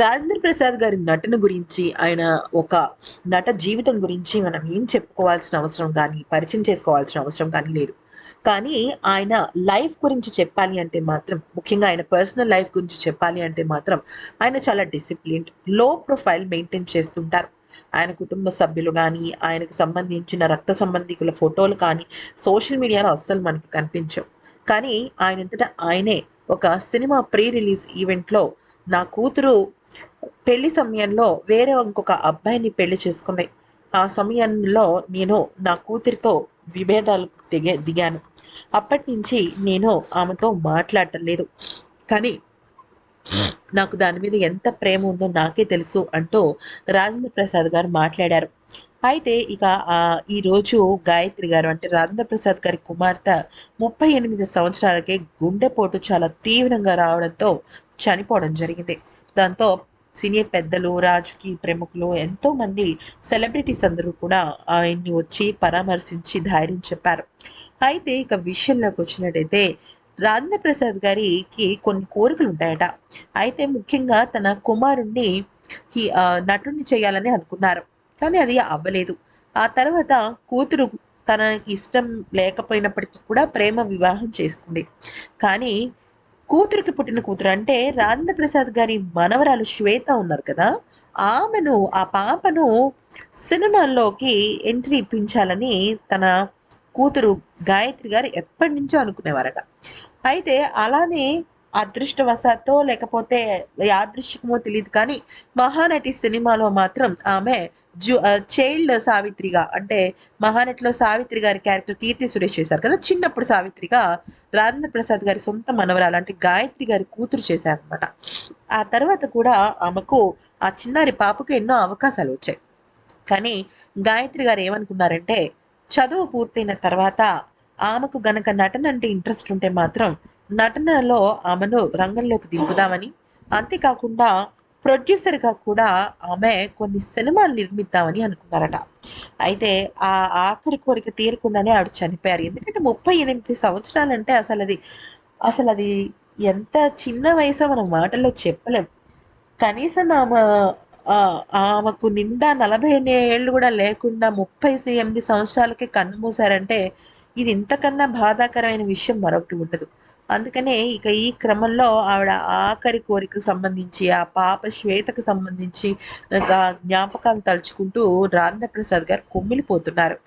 రాజేంద్ర ప్రసాద్ గారి నటన గురించి ఆయన ఒక నట జీవితం గురించి మనం ఏం చెప్పుకోవాల్సిన అవసరం కానీ పరిచయం చేసుకోవాల్సిన అవసరం కానీ లేదు. కానీ ఆయన లైఫ్ గురించి చెప్పాలి అంటే మాత్రం ముఖ్యంగా ఆయన పర్సనల్ లైఫ్ గురించి చెప్పాలి అంటే మాత్రం ఆయన చాలా డిసిప్లిన్లో ప్రొఫైల్ మెయింటైన్ చేస్తుంటారు. ఆయన కుటుంబ సభ్యులు కానీ ఆయనకు సంబంధించిన రక్త సంబంధికుల ఫోటోలు కానీ సోషల్ మీడియాలో అస్సలు మనకి కనిపించవు. కానీ ఆయనంతటా ఆయనే ఒక సినిమా ప్రీ రిలీజ్ ఈవెంట్లో నా కూతురు పెళ్ళి సమయంలో వేరే ఇంకొక అబ్బాయిని పెళ్ళి చేసుకుంది. ఆ సమయంలో నేను నా కూతురితో విభేదాలు దిగే దిగాను. అప్పటి నుంచి నేను ఆమెతో మాట్లాడటం లేదు. కానీ నాకు దాని మీద ఎంత ప్రేమ ఉందో నాకే తెలుసు అంటూ రాజేంద్ర ప్రసాద్ గారు మాట్లాడారు. అయితే ఇక ఆ ఈరోజు గాయత్రి గారు అంటే రాజేంద్ర ప్రసాద్ గారి కుమార్తె ముప్పై ఎనిమిది సంవత్సరాలకే గుండెపోటు చాలా తీవ్రంగా రావడంతో చనిపోవడం జరిగింది. దాంతో సీనియర్ పెద్దలు రాజకీయ ప్రముఖులు ఎంతో మంది సెలబ్రిటీస్ అందరూ కూడా ఆయన్ని వచ్చి పరామర్శించి ధైర్యం చెప్పారు. అయితే ఇక విషయంలోకి వచ్చినట్టయితే రాజేంద్ర ప్రసాద్ గారికి కొన్ని కోరికలు ఉంటాయట. అయితే ముఖ్యంగా తన కుమారుణ్ణి ఆ, నటుడిని చేయాలని అనుకున్నారు. కానీ అది అవ్వలేదు. ఆ తర్వాత కూతురు తనకి ఇష్టం లేకపోయినప్పటికీ కూడా ప్రేమ వివాహం చేసుకుంది. కానీ కూతురికి పుట్టిన కూతురు అంటే రాజేంద్ర ప్రసాద్ గారి మనవరాలు శ్వేత ఉన్నారు కదా ఆమెను ఆ పాపను సినిమాల్లోకి ఎంట్రీ ఇప్పించాలని తన కూతురు గాయత్రి గారు ఎప్పటి నుంచో అనుకునేవారట. అయితే అలానే అదృష్టవశాత్తో లేకపోతే యాదృశ్యకమో తెలియదు కానీ మహానటి సినిమాలో మాత్రం ఆమె జు చైల్డ్ సావిత్రిగా అంటే మహానటిలో సావిత్రి గారి క్యారెక్టర్ కీర్తి సురేష్ చేశారు కదా చిన్నప్పుడు సావిత్రిగా రాజేంద్ర ప్రసాద్ గారి సొంత మనవరాలు అంటే గాయత్రి గారి కూతురు చేశారనమాట ఆ తర్వాత కూడా ఆమెకు ఆ చిన్నారి పాపకు ఎన్నో అవకాశాలు వచ్చాయి. కానీ గాయత్రి గారు ఏమనుకున్నారంటే చదువు పూర్తయిన తర్వాత ఆమెకు గనక నటన అంటే ఇంట్రెస్ట్ ఉంటే మాత్రం నటనలో ఆమెను రంగంలోకి దింపుదామని అంతేకాకుండా ప్రొడ్యూసర్గా కూడా ఆమె కొన్ని సినిమాలు నిర్మిద్దామని అనుకున్నారట. అయితే ఆ ఆఖరి కోరిక తీరకుండానే ఆవిడ చనిపోయారు. ఎందుకంటే ముప్పై ఎనిమిది సంవత్సరాలంటే అసలు అది అసలు అది ఎంత చిన్న వయసో మనం మాటల్లో చెప్పలేం. కనీసం ఆమె ఆమెకు నిండా నలభై ఏళ్ళు కూడా లేకుండా ముప్పై ఎనిమిది సంవత్సరాలకే కన్ను మూసారంటే ఇది ఇంతకన్నా బాధాకరమైన విషయం మరొకటి ఉండదు. అందుకనే ఇక ఈ క్రమంలో ఆవిడ ఆఖరి కోరికకు సంబంధించి ఆ పాప శ్వేతకు సంబంధించి జ్ఞాపకాలు తలుచుకుంటూ రాంధ్ర ప్రసాద్ గారు కుమ్మిలిపోతున్నారు.